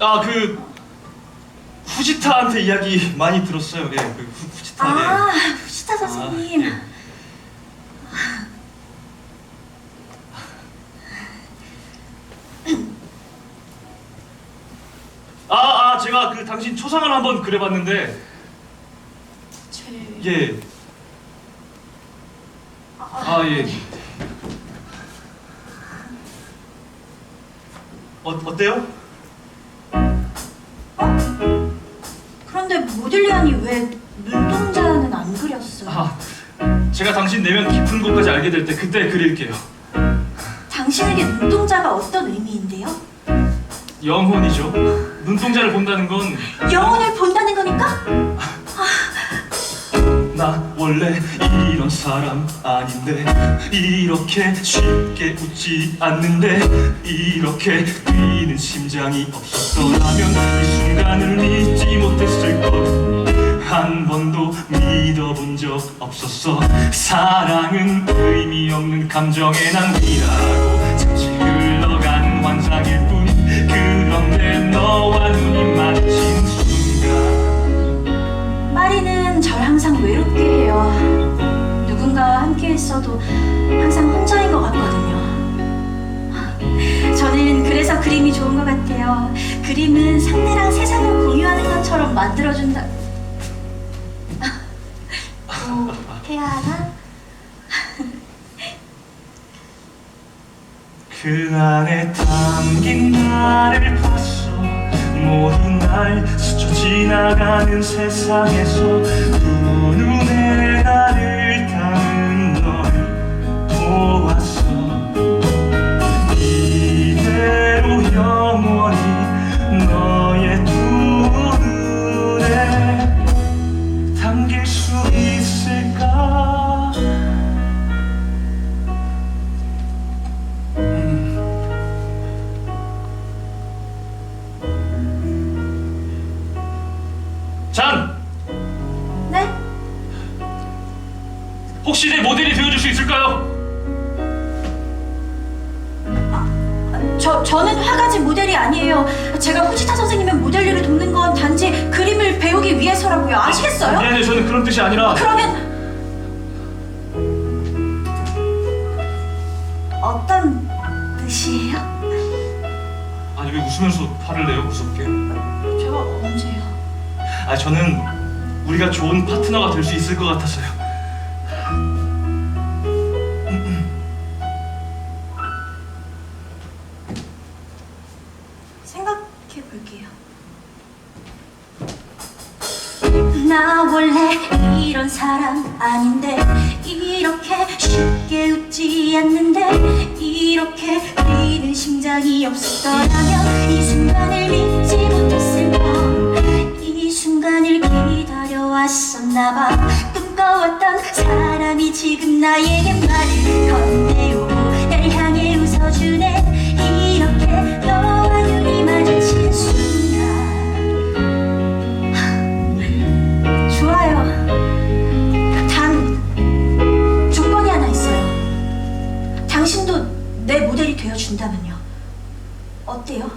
아 그 후지타한테 이야기 많이 들었어요. 예, 그 후, 후지타. 네. 아, 후시타 선생님. 아, 예. 아, 아, 제가 그 당신 초상을 한번 그려봤는데, 제... 예, 아 예. 어 어때요? 그런데 모딜리안이 왜 눈동자는 안 그렸어요? 아, 제가 당신 내면 깊은 곳까지 알게 될 때 그때 그릴게요. 당신에게 눈동자가 어떤 의미인데요? 영혼이죠. 눈동자를 본다는 건나 영혼을 원래 이런 사람 아닌데 이렇게 쉽게 웃지 않는데 이렇게 뛰는 심장이 없었더라면 이 순간을 믿지 못했을 것. 한 번도 믿어본 적 없었어 사랑은 의미 없는 감정의 낭비라고 잠시 흘러간 환상일 뿐 그런데 있어도 항상 혼자인 것 같거든요. 저는 그래서 그림이 좋은 것 같아요. 그림은 상대랑 세상을 공유하는 것처럼 만들어준다. 또 해야 하나? 그 안에 담긴 나를 봤어 모든 날 스쳐 지나가는 세상에서 두 눈에 수 있을까 잔! 네? 혹시 내 모델이 되어줄 수 있을까요? 저, 저는 화가지 모델이 아니에요. 제가 후지타 선생님 우기 위해서라고요. 아시겠어요? 미안해 저는 그런 뜻이 아니라 그러면 어떤 뜻이에요? 아니 왜 웃으면서 화를 내요 무섭게 제가 언제요? 아 저는 우리가 좋은 파트너가 될 수 있을 것 같아서요 생각해 볼게요. 나 원래? 이런 사람 아닌데. 이렇게 쉽게 웃지 않는데. 이렇게 뛰는 심장이 없었더라면 이 순간을 믿지 못했을 거이 순간을 기다려왔었나 봐. 꿈꿔왔던 사람이 지금 나에게 말을 건네요 되어준다면요. 어때요?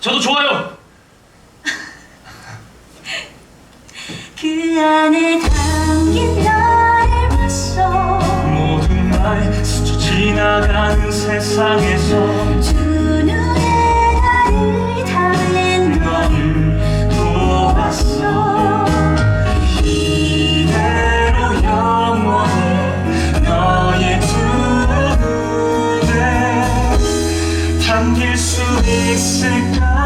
저도 좋아요. 그 안에 담긴 나를 봤어. 모든 날 스쳐 지나가는 세상에서 담길 수 있을까